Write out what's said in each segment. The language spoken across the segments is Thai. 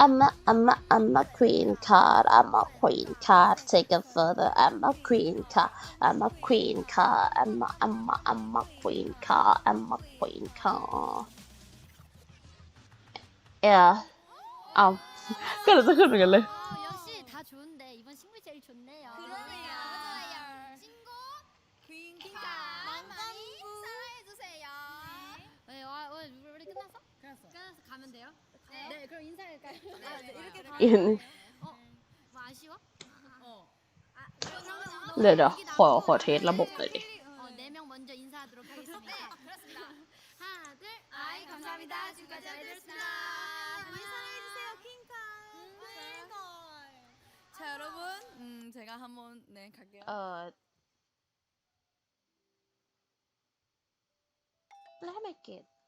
I'm a, I'm a, I'm a queen card. I'm a queen card. Take it further. I'm a queen card. I'm a queen card. I'm a, I'm a, I'm a queen card. I'm a queen card. Yeah. 아, 그래, 저 그래, 그래. 역시 다 좋은데 이번 신곡이 제일 좋네요. 그러네요. 맞아요. 신곡 퀸 카. 망망이 사랑해 주세요. 네, 와, 오늘 우리 끝났어? 끝났어. 끝났어. 가면 돼요? 네, 그럼 인사할까요? 아, 네, 이렇게 가. 얘는 어, 뭐 아쉬워? 어. 아, 그러면 어, 네, 네, 허, 허, 제일라 목걸이. 어, 네명 어, 네 먼저 인사하도록 하겠습니다. 네, 그렇습니다. 하나, 둘. 아이, 감사합니다. 지금까지 아이들였습니다. 음, 자, 여러분, 음, 제가 한번 네 갈게요. 어, let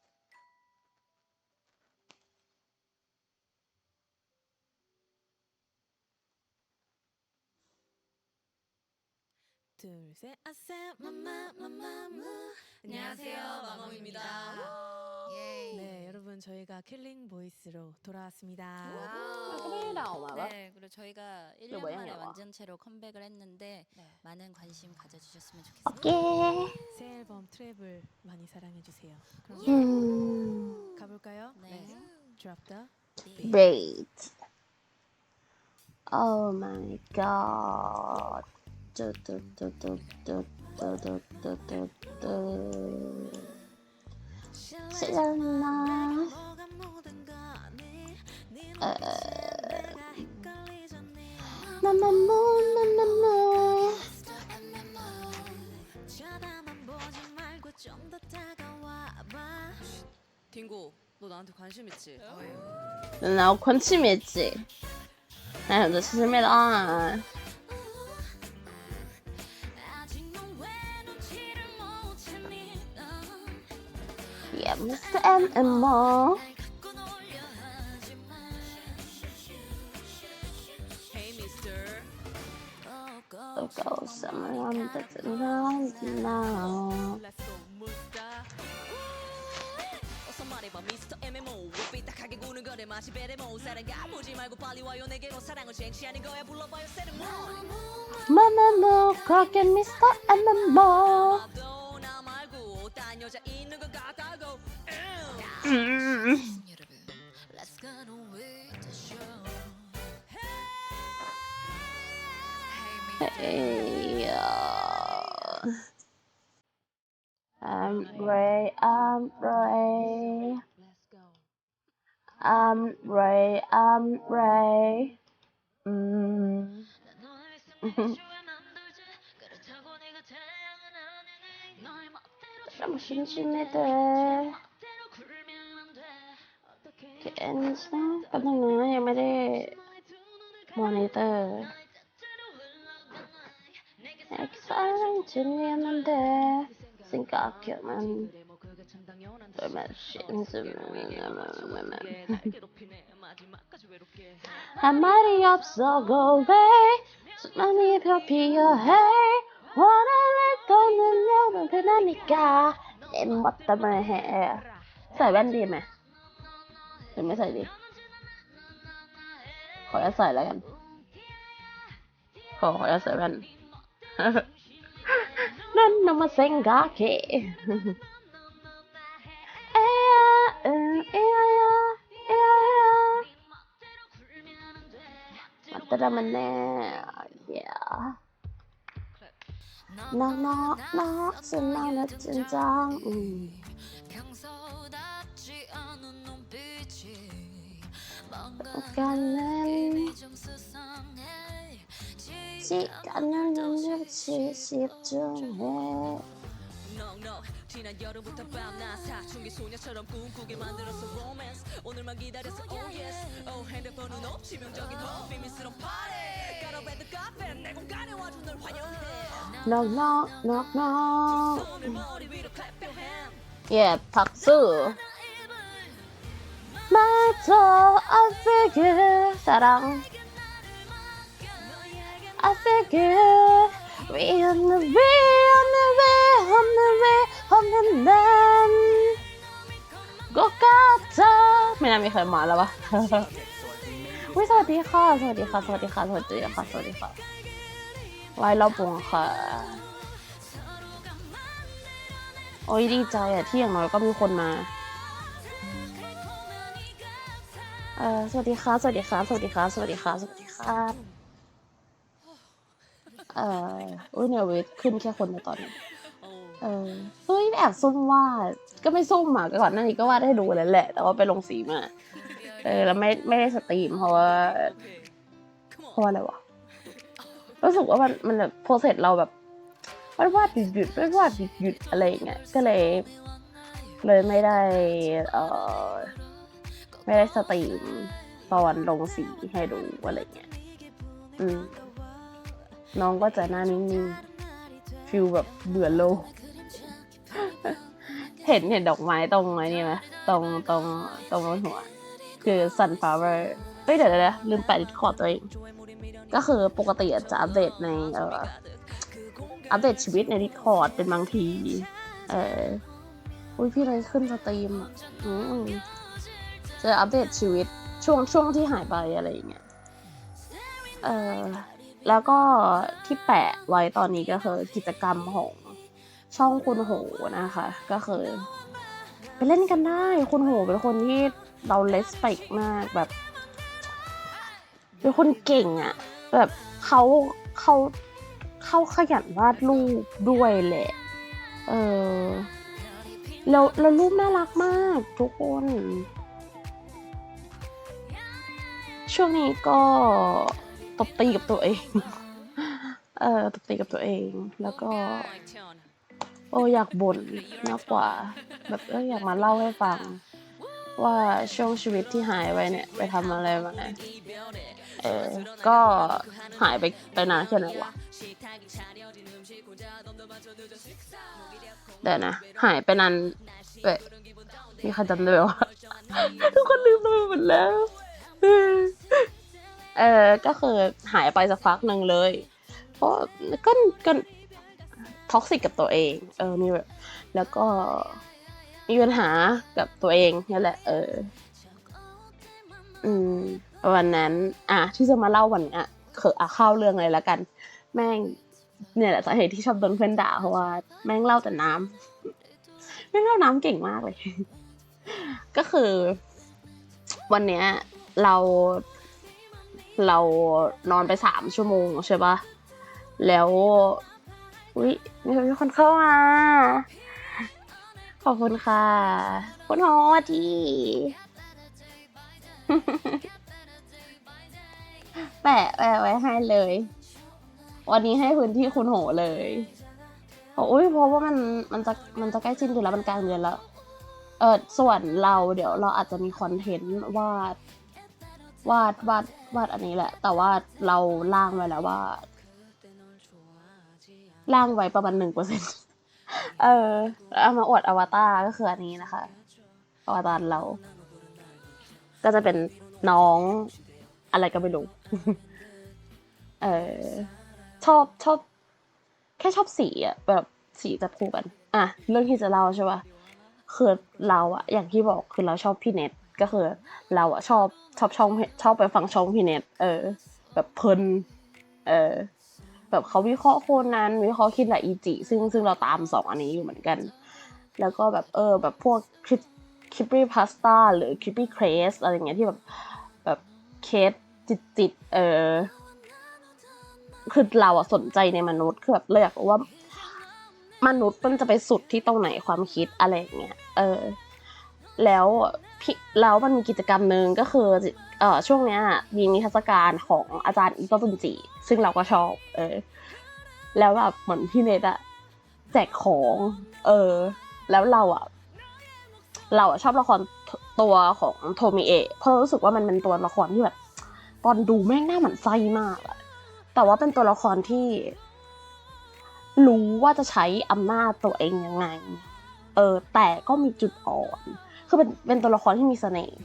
둘, 셋, 아쌤, 마마, 마마무. 안녕하세요, 마마무입니다. 예. 네, 여러분, 저희가 킬링 보이스로 돌아왔습니다. 아, 네, 그리고 저희가 1년 만에 완전체로 컴백을 했는데 네. 많은 관심 가져주셨으면 좋겠습니다. 예. 새 앨범 트래블 많이 사랑해주세요. 예. 가볼까요? 네. 네. Drop the Wait. Oh my god. 실례나 나마무 나마무 딩고 너 나한테 관심 있지? 나 관심 있지? 네, 아, 너 죄송합니다. 말해봐 미스터 MMO 삐딱하게 구는 거래 마치 베레모. 사랑가 보지 말고 빨리 와요. 내게로 사랑을 쟁취하는 거야. 불러봐요 세레모니 Mamamoo, 그렇게 Mr. M 말고 딴 여자 있는 것 같다 Hey, uh, I'm Ray, I'm Ray. I'm Ray, I'm Ray. 음. 좀 심심해 นส์นะแป๊บนึงนะยังไม่ได้มอนิเตอร์ Exciting to me and I'm there Think I'll kill man The machines I'm mighty up so go away So many people your hey Wanna let go and know that I'm a guy เต็มหมดตะเมอแห่ใส่แว่นดีไหม หรือไม่ใส่ดีขอจะใส่แล้วกัน ขอขอจะใส่แว่นนั่นนมาเซ็งกาเคเอ้ยเอเอเอมาตระมันแน่ yeah น้องน้องน้องฉันน่ารักจริงจังอืม 수상해 시간을 눈치 집중해 지난 여름부터 밤낮 사춘기 소녀처럼 꿈꾸게 만들었어 romance 오늘만 기다렸어 oh yes oh 핸드폰은 없지 명적인 호 비밀스러운 a red carpet 내 공간에 와준 널 환영해 hand 예 박수 little I figure 사랑 I figure We on the way on the way on the way on the land ก็กาจ้าไม่น่ามีใครมาแล้ววะวิสวัสดีค่ะ สวัสดีค่ะ สวัสดีค่ะ สวัสดีค่ะ สวัสดีค่ะวไว้ราบวงค่ะ โอ้ยดีใจอะที่อย่างน้อยก็มีคนมา ออสวัสดีค่ะสวัสดีค่ะสวัสดีค่ะสวัสดีค่ะสวัสดีค่ะเอออุ้ยเนี่ยเวทขึ้นแค่คนในตอนนี้เออเฮ้ยแอบซุ่มวาดก็ไม่ซุ่มอะก่อนหน้านี้ก็วาดให้ดูแล้วแหละ แต่ว่าไปลงสีมา เออ แล้วไม่ไม่ได้สตรีมเพราะว่าเพราะว่าอะไรวะรู้สึกว่ามันมันแบบโปรเซสเราแบบวาดวาดหยุดหยุดวาดวาดหยุดหยุดอะไรอย่างเงี้ยก็เลย เลยไม่ได้ เออ ไม่ได้สตรีมตอนลงสีให้ดูอะไรเงี้ย อืม น้องก็จะหน้านิ่งๆฟิลแบบเบื่อโลก เห็นเห็นดอกไม้ตรงไหนนี่ไหมตรงตรงตรงบนหัว คือ sunflower เฮ้ยเดี๋ยวเดี๋ยวลืมแปะดิสคอร์ดตัวเอง ก็คือปกติจะอัปเดตในเอ่ออัปเดตชีวิตในดิสคอร์ดเป็นบางที เอออุ้ยพี่เลยขึ้นสตรีมอะอืม จะอัปเดตชีวิตช่วงช่วงที่หายไปอะไรอย่างเงี้ย เออแล้วก็ที่แปะไว้ตอนนี้ก็คือกิจกรรมของช่องคุณโหนะคะ ก็คือไปเล่นกันได้ คุณโหเป็นคนที่เราเลสเปกมากแบบเป็นคนเก่งอะแบบเขาเขาเขาขยันวาดรูปด้วยแหละ เออแล้วแล้วรูปน่ารักมากทุกคน ช่วงนี้ก็ตบตีกับตัวเอง เอ่อตบตีกับตัวเอง แล้วก็ โอ้อยากบ่นมากกว่า แบบเอออยากมาเล่าให้ฟัง ว่าช่วงชีวิตที่หายไปเนี่ย ไปทำอะไรมาเออก็หายไปไปนานแค่ไหนวะเดี๋ยวนะ หายไปนานเอ๊ะมีใครจำได้ไหมวะทุกคนลืมไปหมดแล้ว เออก็คือหายไปสักพักหนึ่งเลย เพราะก็ก็ท็อกซิกกับตัวเอง เออมีแบบแล้วก็มีปัญหากับตัวเองนี่แหละ เออ อืมวันนั้น อะที่จะมาเล่าวันเนี้ยคืออะเข้าเรื่องเลยแล้วกัน แม่ง เนี่ยแหละสาเหตุที่ชอบโดนเพื่อนด่าเพราะว่าแม่งเล่าแต่น้ำแม่งเล่าน้ำเก่งมากเลย ก็คือ วันเนี้ย เราเรานอนไปสามชั่วโมงใช่ปะแล้วอุ้ยมีคนเข้ามา ขอบคุณค่ะคุณโฮดีแปะแปะไว้ให้เลย วันนี้ให้พื้นที่คุณโหเลยโอ้ยเพราะว่ามันมันจะมันจะใกล้สิ้นเดือนแล้วมันกลางเดือนแล้ว เออส่วนเราเดี๋ยวเราอาจจะมีคอนเทนต์วาด วาดวาดวาดอันนี้แหละ แต่ว่าเราล่างไว้แล้วว่าล่างไว้ประมาณหนึ่งเปอร์เซ็นต์เออเอามาอวดอวตารก็คืออันนี้นะคะอวตารเรา ก็จะเป็นน้องอะไรก็ไม่รู้ เออชอบชอบ แค่ชอบสีอะแบบสีจะคู่กัน อะ เรื่องที่จะเล่าใช่ปะคือเราอะอย่างที่บอกคือเราชอบพี่เน็ต ก็คือ เราอะชอบชอบช่องชอบไปฟังช่องพี่เน็ตเออ แบบเพลินเออแบบเขาวิเคราะห์โคนนั้น วิเคราะห์คิดละอีจิ ซึ่งซึ่งเราตามสองอันนี้อยู่เหมือนกัน แล้วก็แบบเออ แบบพวกคลิปคลิปปี้พาสต้าหรือคลิปปี้เครสอะไรเงี้ยที่แบบแบบเคสจิตจิตเออคือเราอะสนใจในมนุษย์คือแบบเราอยากรู้ว่ามนุษย์มันจะไปสุดที่ตรงไหนความคิดอะไรอย่างเงี้ย เออ แล้ว พี่แล้วมันมีกิจกรรมหนึ่งก็คือเอ่อช่วงเนี้ยมีนิทรรศการของอาจารย์อิโตตุนจิ ซึ่งเราก็ชอบ เออ แล้วแบบเหมือนพี่เนตอะแจกของ เออ แล้วเราอะเราอะชอบละครตัวของโทมิเอะเพราะรู้สึกว่ามันเป็นตัวละครที่แบบ ตอนดูแม่งหน้าหมันไส้มากอะแต่ว่าเป็นตัวละครที่ รู้ว่าจะใช้อำนาจตัวเองยังไง เออ แต่ก็มีจุดอ่อน คือเป็นเป็นตัวละครที่มีเสน่ห์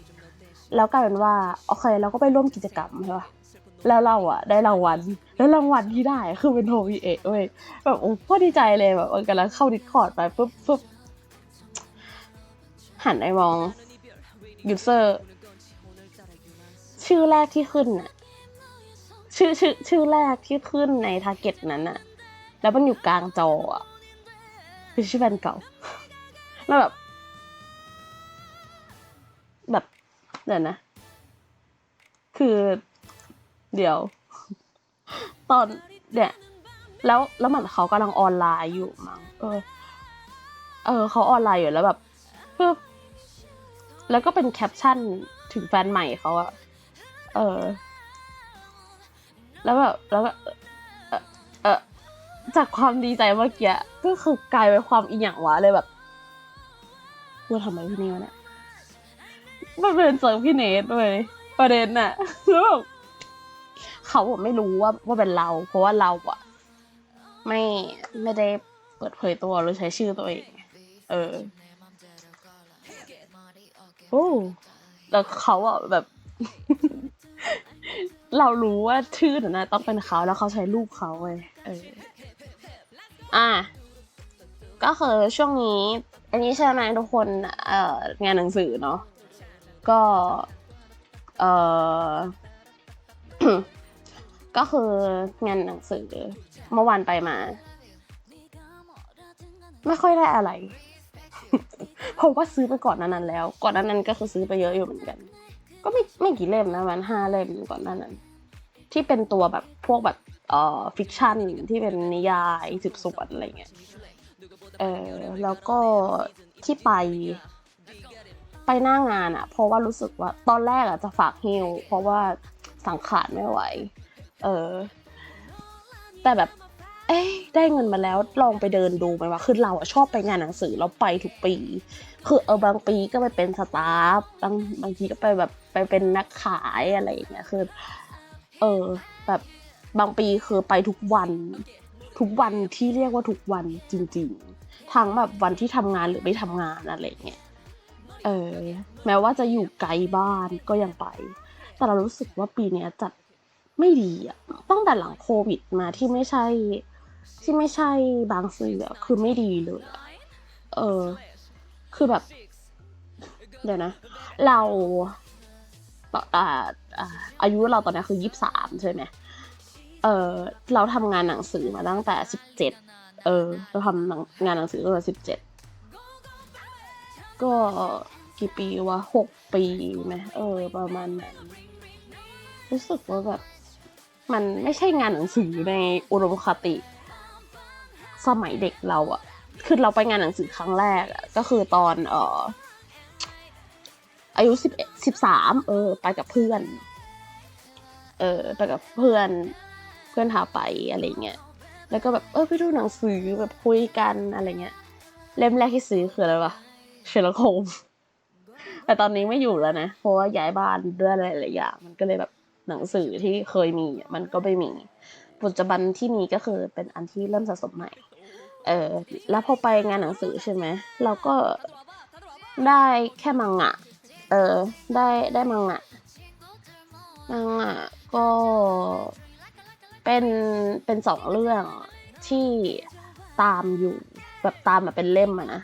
แล้วกลายเป็นว่าโอเคเราก็ไปร่วมกิจกรรมใช่ปะแล้วเราอะได้รางวัลแล้วรางวัลที่ได้คือเป็นโทวีเอะเว้ยแบบโอ้โคตรดีใจเลยแบบกำลังเข้าดิสคอร์ดไปปุ๊บปุ๊บหันไปมองยูเซอร์ชื่อแรกที่ขึ้นน่ะชื่อชื่อชื่อแรกที่ขึ้นในทาร์เก็ตนั้นน่ะแล้วมันอยู่กลางจออะคือชื่อแฟนเก่า แล้วแบบ แบบเดี๋ยวนะ คือ เดี๋ยว ตอนเนี่ยแล้วแล้วเหมือนเขากำลังออนไลน์อยู่มั้งเออ เออเขาออนไลน์อยู่แล้วแบบปึ๊บแล้วก็เป็นแคปชั่นถึงแฟนใหม่เขาอะเออ แล้วแบบแล้วก็เออเออจากความดีใจเมื่อกี้ก็คือกลายเป็นความอีหยังวะเลยแบบว่าทำไมพี่นี่วะเนี่ย มันเป็นเจอพี่เนทเลยประเด็นน่ะแล้วแบบเขาอะไม่รู้ว่าว่าเป็นเรา เพราะว่าเราอะไม่ไม่ได้เปิดเผยตัวหรือใช้ชื่อตัวเอง เออโอ้แต่เขาอะแบบ เรารู้ว่าชื่อนั้นนะต้องเป็นเขาแล้วเขาใช้รูปเขาเว้ยเออ อะก็คือช่วงนี้ อันนี้ใช่ไหมทุกคนเอ่องานหนังสือเนาะ ก็เออก็คืองานหนังสือเมื่อวานไปมา ไม่ค่อยได้อะไร เพราะว่าซื้อไปก่อนนานั้นแล้ว ก่อนนานั้นก็คือซื้อไปเยอะอยู่เหมือนกัน ก็ไม่ไม่กี่เล่มนะมันห้าเล่มก่อนหนานั้น ที่เป็นตัวแบบพวกแบบเอ่อฟิกชันที่เป็นนิยายสืบสวนอะไรเงี้ยเออแล้วก็ที่ไป ไปหน้างานอะเพราะว่ารู้สึกว่าตอนแรกอะจะฝากฮิวเพราะว่าสังขารไม่ไหว เออ แต่แบบ เอ๊ได้เงินมาแล้วลองไปเดินดูไหมว่าคือเราอะชอบไปงานหนังสือเราไปทุกปี คือเออบางปีก็ไปเป็นสตาฟบางบางทีก็ไปแบบไปเป็นนักขายอะไรอย่างเงี้ยคือ เออ แบบบางปีคือไปทุกวัน ทุกวันที่เรียกว่าทุกวันจริง ๆ ทั้งแบบวันที่ทำงานหรือไม่ทำงานอะไรเงี้ย เออแม้ว่าจะอยู่ไกลบ้านก็ยังไป แต่เรารู้สึกว่าปีนี้จัดไม่ดีอะตั้งแต่หลังโควิดมาที่ไม่ใช่ ที่ไม่ใช่บางสื่ออะคือไม่ดีเลย เออ คือแบบ เดี๋ยวนะ เราต่ออ่าอ่าอายุเราตอนนี้คือยี่สิบสามใช่ไหมเออเราทำงานหนังสือมาตั้งแต่สิบเจ็ดเออ เราทำงานหนังสือตั้งแต่สิบเจ็ดก็ กี่ปีวะหกปีไหมเออ ประมาณนั้นรู้สึกว่าแบบ มันไม่ใช่งานหนังสือในอุดมคติ สมัยเด็กเราอะคือเราไปงานหนังสือครั้งแรกอะก็คือตอน เอ่ออายุสิบสิบสามเออ ไปกับเพื่อน เออ ไปกับเพื่อนเพื่อนพาไปอะไรเงี้ยแล้วก็แบบเออไปดูหนังสือแบบคุยกันอะไรเงี้ยเล่มแรกที่ซื้อคืออะไรวะเชลโคม แต่ตอนนี้ไม่อยู่แล้วนะ เพราะว่าย้ายบ้านด้วยอะไรหลายอย่างมันก็เลยแบบหนังสือที่เคยมีมันก็ไม่มี ปัจจุบันที่มีก็คือเป็นอันที่เริ่มสะสมใหม่ เออ แล้วพอไปงานหนังสือใช่ไหม เราก็ได้แค่มังงะ เออ ได้ได้มังงะ มังงะก็เป็นเป็นสองเรื่องที่ตามอยู่แบบตามมาเป็นเล่มอะนะ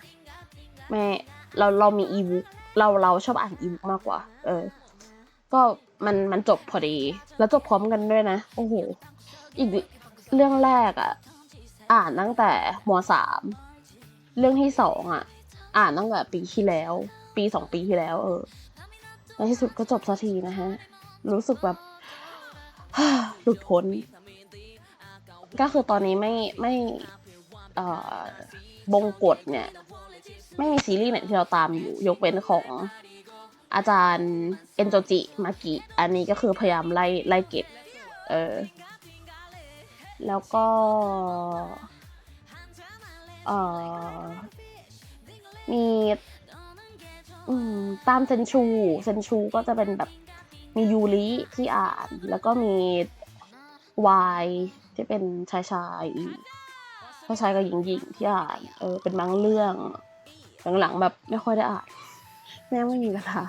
แม่เราเรามีอีบุ๊ก เราเราชอบอ่านอีบุ๊กมากกว่า เออ ก็มันมันจบพอดี แล้วจบพร้อมกันด้วยนะ โอ้โห อีกเรื่องแรกอะอ่านตั้งแต่มสาม เรื่องที่สองอะ อ่านตั้งแต่ปีที่แล้ว ปีสองปีที่แล้ว เออในที่สุดก็จบสักทีนะฮะ รู้สึกแบบหลุดพ้น ก็คือตอนนี้ไม่ไม่เอ่อบงกฎเนี่ย ไม่มีซีรีส์ไหนที่เราตามอยู่ยกเว้นของอาจารย์เอนโจจิมากิอันนี้ก็คือพยายามไล่ไล่เก็บ เออ แล้วก็เออมีตามเซนชูเซนชูก็จะเป็นแบบมียูริที่อ่าน แล้วก็มีวายที่เป็นชายชายกชายชายกับหญิงหญิงที่อ่าน เออ เป็นบางเรื่อง หลังๆแบบไม่ค่อยได้อ่านแม่ไม่มีเวลา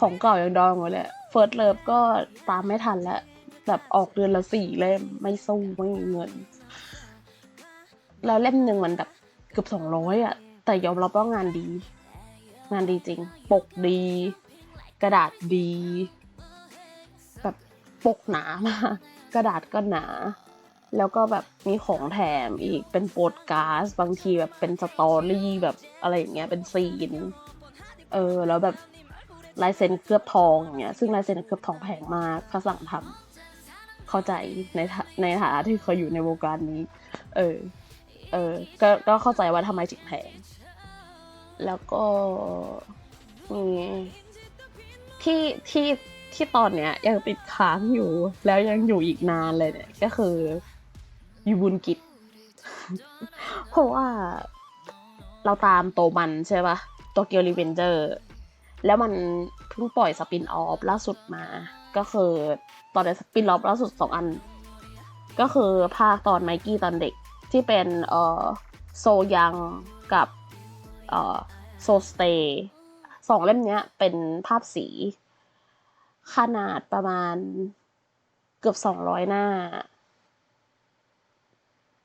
ของเก่ายังดองไว้เลยเฟิร์สเลิฟก็ตามไม่ทันแล้วแบบออกเดือนละสี่เล่มไม่สู้ไม่มีเงิน แล้วเล่มหนึ่งมันแบบเกือบสองร้อยอะแต่ยอมรับว่างานดี งานดีจริง ปกดี กระดาษดี แบบปกหนามากกระดาษก็หนา แล้วก็แบบมีของแถมอีกเป็นโปสการ์ดบางทีแบบเป็นสตอรี่แบบอะไรอย่างเงี้ยเป็นซีน เออ แล้วแบบลายเซ็นเคลือบทองอย่างเงี้ยซึ่งลายเซ็นเคลือบทองแพงมากเขาสั่งทำเข้าใจในในฐานะที่เขาอยู่ในวงการนี้ เออ เออก็ก็เข้าใจว่าทำไมถึงแพง แล้วก็มีที่ที่ที่ตอนเนี้ยยังติดค้างอยู่ แล้วยังอยู่อีกนานเลยเนี่ยก็คือ ยูบุนกิจเพราะว่าเราตามโตมันใช่ปะโตเกียวรีเวนเจอร์แล้วมันเพิ่งปล่อยสปินออฟล่าสุดมา ก็คือตอนนี้สปินออฟล่าสุดสองอัน ก็คือภาคตอนไมกี้ตอนเด็กที่เป็นเอ่อโซยังกับเอ่อโซสเตย์สองเล่มเนี้ยเป็นภาพสี ขนาดประมาณเกือบสองร้อยหน้า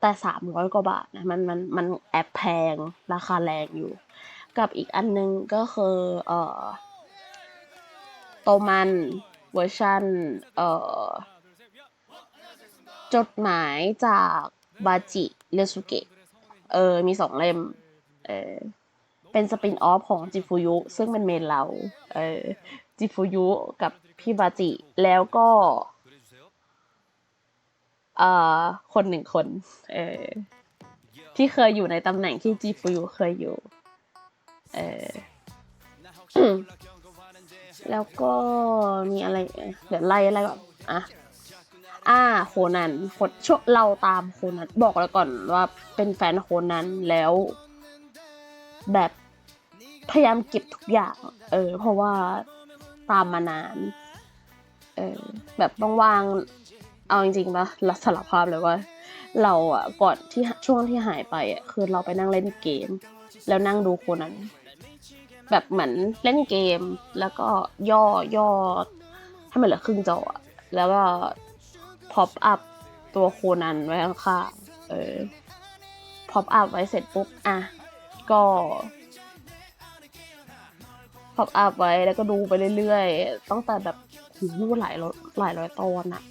แต่สามร้อยกว่าบาทนะมันมันมันแอบแพงราคาแรงอยู่ กับอีกอันนึงก็คือเอ่อโตมันเวอร์ชันเอ่อจดหมายจากบาจิเรสุเกะเออ มีสองเล่ม เออ เป็นสปินออฟของจิฟูยุ ซึ่งเป็นเมนเรา เออ จิฟูยุกับพี่บาจิ แล้วก็ คนหนึ่งคน เออ ที่เคยอยู่ในตำแหน่งที่จิฟูยุเคยอยู่ เออ แล้วก็มีอะไรเอ่ยเดี๋ยวไล่อะไรก่อนอะอ่าโคนันโคช่วงเราตามโคนันบอกแล้วก่อนว่าเป็นแฟนโคนันแล้ว แบบพยายามเก็บทุกอย่าง เออ เพราะว่าตามมานาน เออ แบบว่างๆ เอาจริงๆปะรับสารภาพเลยว่า เราอะก่อนที่ช่วงที่หายไปอะคือเราไปนั่งเล่นเกม แล้วนั่งดูโคนันแบบเหมือนเล่นเกม แล้วก็ย่อย่อให้มันเหลือครึ่งจอแล้วก็พอปอัพตัวโคนันไว้ข้างๆเออพอปอัพไว้เสร็จปุ๊บอะก็พอปอัพไว้แล้วก็ดูไปเรื่อยๆตั้งแต่แบบหูหลายร้อยหลายร้อยตอนอะ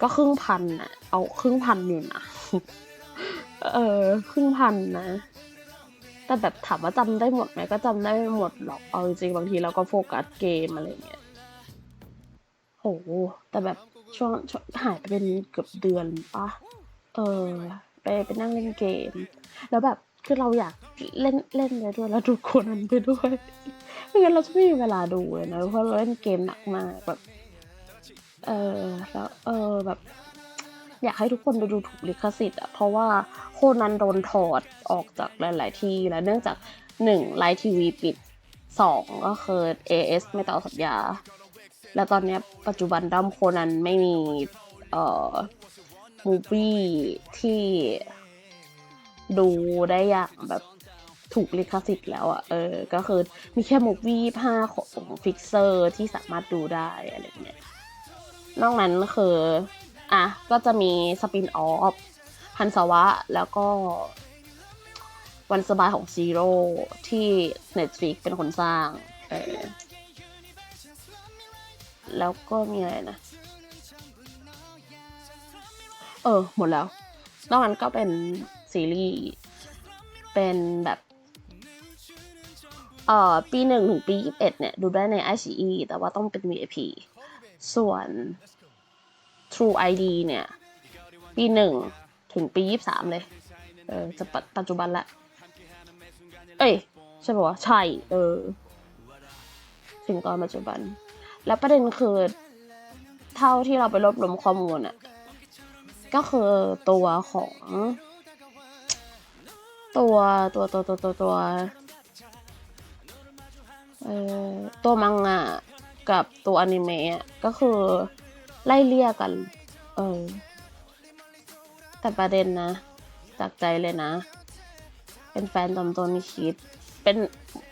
ก็ครึ่งพันอะเอาครึ่งพันอยู่นะเออครึ่งพันนะ แต่แบบถามว่าจำได้หมดไหมก็จำได้ไม่หมดหรอกเอาจริงบางทีเราก็โฟกัสเกมอะไรเงี้ยโหแต่แบบช่วงช่วงหายไปเป็นเกือบเดือนปะเออ ไปไปนั่งเล่นเกม แล้วแบบคือเราอยากเล่นเล่นไปด้วยแล้วดูคนนั้นไปด้วยไม่งั้นเราจะไม่มีเวลาดูเลยนะเพราะเราเล่นเกมหนักมากแบบ เออแล้วเออแบบ อยากให้ทุกคนไปดูถูกลิขสิทธิ์อะเพราะว่าโคนันโดนถอดออกจากหลาย ๆ ที่แล้วเนื่องจากหนึ่งไลท์ทีวีปิดสองก็คือ AS ไม่ต่อสัญญา แล้วตอนนี้ปัจจุบันดัมโคนันไม่มีเอ่อมูฟี่ที่ดูได้อย่างแบบถูกลิขสิทธิ์แล้วอะ เออ ก็คือมีแค่มูฟี่ผ้าของฟิกเซอร์ที่สามารถดูได้อะไรเงี้ย นอกนั้นคือ อะ ก็จะมีสปินออฟฮันสวะ แล้วก็ วันสบายของซีโร่ที่ Netflix เป็นคนสร้างเออแล้วก็มีอะไรนะ เออ หมดแล้ว นอกนั้นก็เป็นซีรีส์ เป็นแบบเอ่อปีหนึ่งถึงปียี่สิบเอ็ดเนี่ย ดูได้ใน i อ e แต่ว่าต้องเป็น VIP ส่วน True ID เนี่ย ปีหนึ่งถึงปียี่สามเลย เออ จะปัจปัจจุบันละ เอ้ย ใช่ปะวะ ใช่ เออ ถึงตอนปัจจุบัน แล้วประเด็นคือ เท่าที่เราไปรวบรวมข้อมูลอะก็คือตัวของ ตัวตัวตัวตัวตัวตัวเอ่อตัวมังงะ กับตัวอนิเมะก็คือไล่เลี่ยกัน เออ แต่ประเด็นนะ จากใจเลยนะ เป็นแฟนตอนตนคิด เป็น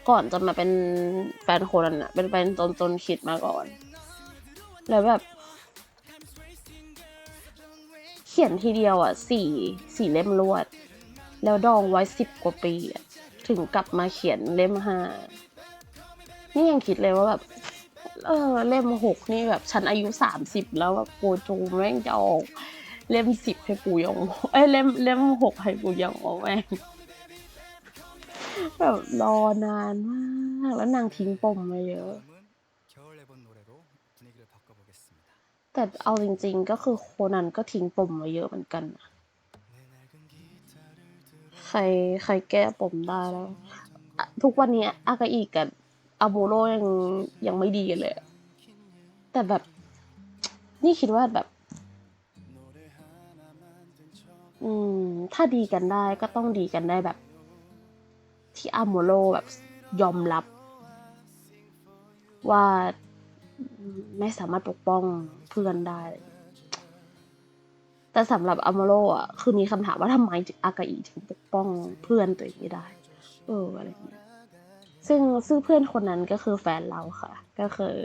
ก่อนจะมาเป็นแฟนคนนั้นอะเป็นแฟนตอนตนคิดมาก่อน แล้วแบบ เขียนทีเดียวอะสี่สี่เล่มรวด แล้วดองไว้สิบกว่าปี ถึงกลับมาเขียนเล่มห้านี่ยังคิดเลยว่าแบบ เออเล่มหกนี่แบบฉันอายุสามสิบแล้วแบบปูจูแม่งจะออกเล่มสิบให้ปูยังเอ้เล่มเล่มหกให้ปูยังออกแม่งแบบรอนานมากแล้วนางทิ้งปมมาเยอะ แต่เอาจริงๆก็คือโคนันก็ทิ้งปมมาเยอะเหมือนกันใครใครแก้ปมได้แล้ว ทุกวันนี้อากาอีกับ อาโบโรยังยังไม่ดีกันเลย แต่แบบ นี่คิดว่าแบบ อืม ถ้าดีกันได้ก็ต้องดีกันได้แบบ ที่อาโมโรแบบยอมรับ ว่าไม่สามารถปกป้องเพื่อนได้ แต่สำหรับอาโมโรอะ คือมีคำถามว่าทำไมถึงอากาอิถึงปกป้องเพื่อนตัวเองไม่ได้ เอออะไรอย่างเงี้ย ซึ่งซึ่งเพื่อนคนนั้นก็คือแฟนเราค่ะ ก็คือ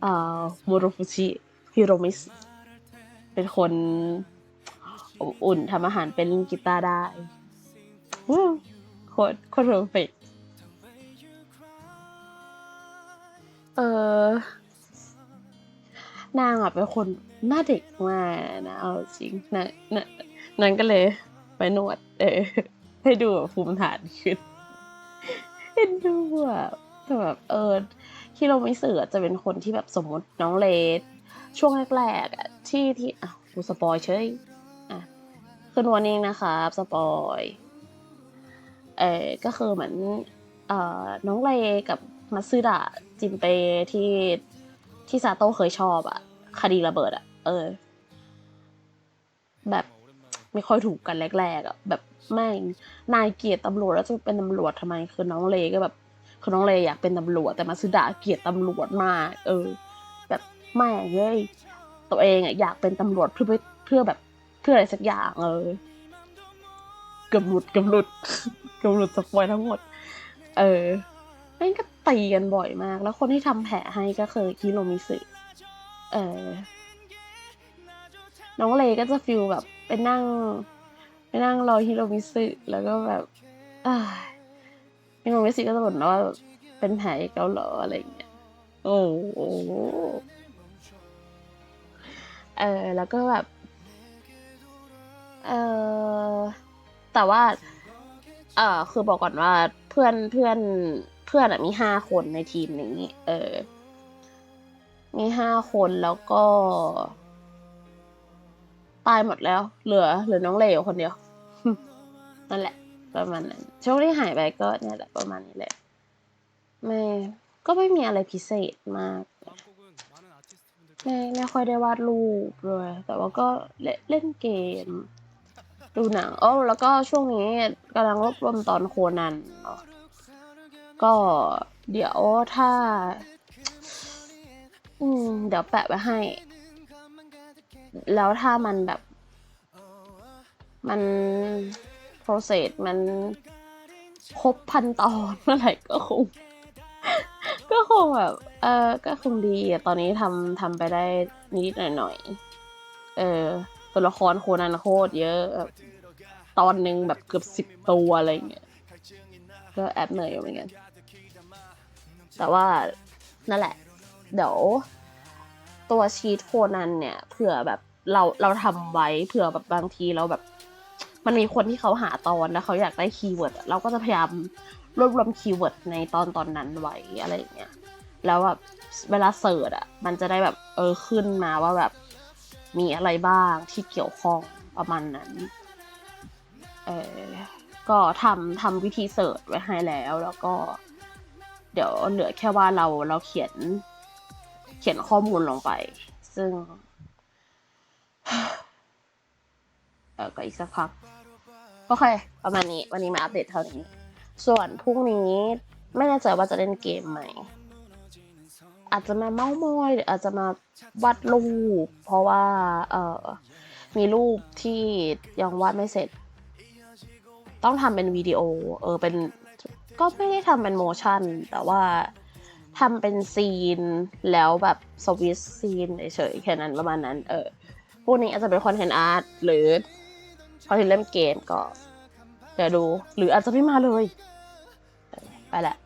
เอ่อโมโรฟุชิฮิโรมิสเป็นคนอบอุ่นทำอาหารเป็นเล่นกีตาร์ได้อืมโคตรโคตรเพอร์เฟกเออนางอะเป็นคนหน้าเด็กมากนะเอาจริงนะนะนั้นก็เลยไปนวด เออให้ดูแบบภูมิฐานขึ้น เห็นดูอะแต่แบบเออที่เราไม่สื่อจะเป็นคนที่แบบสมมติน้องเลดช่วงแรกๆอะที่ที่อ้าวกูสปอยเฉยอะคือนวันนี้นะครับสปอยเออก็คือเหมือนเอ่อน้องเลกับมัตสึดะจินเปที่ที่ซาโต้เคยชอบอะ คดีระเบิดอะ เออ แบบไม่ค่อยถูกกันแรกๆอะแบบ แม่งนายเกลียดตำรวจแล้วจะเป็นตำรวจทำไม คือน้องเลก็แบบคือน้องเลอยากเป็นตำรวจ แต่มาซึดะเกลียดตำรวจมากเออ แบบแม่งเฮ้ยตัวเองอะอยากเป็นตำรวจเพื่อเพื่อเพื่อแบบเพื่ออะไรสักอย่างเออเกือบหลุดเกือบหลุดเกือบหลุดสปอยทั้งหมด เออแม่งก็ตีกันบ่อยมาก แล้วคนที่ทำแผลให้ก็คือฮิโรมิสึเออน้องเลก็จะฟิลแบบไปนั่ง ไปนั่งรอฮิโรมิสึแล้วก็แบบอ่าฮิโรมิสึก็จะบ่นว่าเป็นแผลอีกแล้วหรออะไรอย่างเงี้ยโอ้โหเออแล้วก็แบบเออแต่ว่า เออคือบอกก่อนว่าเพื่อนเพื่อนเพื่อนอะมีห้าคนในทีมนี้ เออ มีห้าคนแล้วก็ ตายหมดแล้ว เหลือเหลือน้องเหลวคนเดียว นั่นแหละ ประมาณนั้นช่วงที่หายไปก็เนี่ยแหละประมาณนี้แหละ ไม่ก็ไม่มีอะไรพิเศษมาก ไม่ไม่ค่อยได้วาดรูปเลยแต่ว่าก็เล่นเกม ดูหนังอ๋อแล้วก็ช่วงนี้กำลังรวบรวมตอนโคนันก็เดี๋ยวถ้า อืม เดี๋ยวแปะไว้ให้ แล้วถ้ามันแบบ มัน process มันครบพันตอนเมื่อไหร่ก็คง ก็คงแบบเออก็คงดีอะตอนนี้ทำทำไปได้นิดหน่อยเออตัวละครโคนันโคตรเยอะแบบตอนหนึ่งแบบเกือบสิบตัวอะไรเงี้ยก็แอบเหนื่อยอยู่เหมือนกันแต่ว่านั่นแหละ เดี๋ยว ตัวชีตโคนันเนี่ยเผื่อแบบเราเราทำไว้เผื่อแบบบางทีเราแบบ มันมีคนที่เขาหาตอนแล้วเขาอยากได้คีย์เวิร์ดเราก็จะพยายามรวบรวมคีย์เวิร์ดในตอนตอนนั้นไว้อะไรอย่างเงี้ยแล้วแบบเวลาเสิร์ชอะมันจะได้แบบเออขึ้นมาว่าแบบมีอะไรบ้างที่เกี่ยวข้องประมาณนั้นเออก็ทำทำวิธีเสิร์ชไว้ให้แล้ว แล้วก็ เดี๋ยวเหลือแค่ว่าเราเราเขียน เขียนข้อมูลลงไป ซึ่งเออก็อีกสักพัก โอเค ประมาณนี้ วันนี้มาอัปเดตเท่านี้ ส่วนพรุ่งนี้ไม่แน่ใจว่าจะเล่นเกมไหม อาจจะมาเมาส์มอยหรืออาจจะมาวาดรูป เพราะว่า เออมีรูปที่ยังวาดไม่เสร็จ ต้องทำเป็นวิดีโอ เออเป็นก็ไม่ได้ทำเป็นโมชั่น แต่ว่า ทำเป็นซีนแล้วแบบสวิสซีนเฉยๆแค่นั้นประมาณนั้น เออพวกนี้อาจจะเป็นคอนเทนต์อาร์ตหรือคอนเทนต์เล่นเกมก็เดี๋ยวดู หรืออาจจะไม่มาเลย ไปละ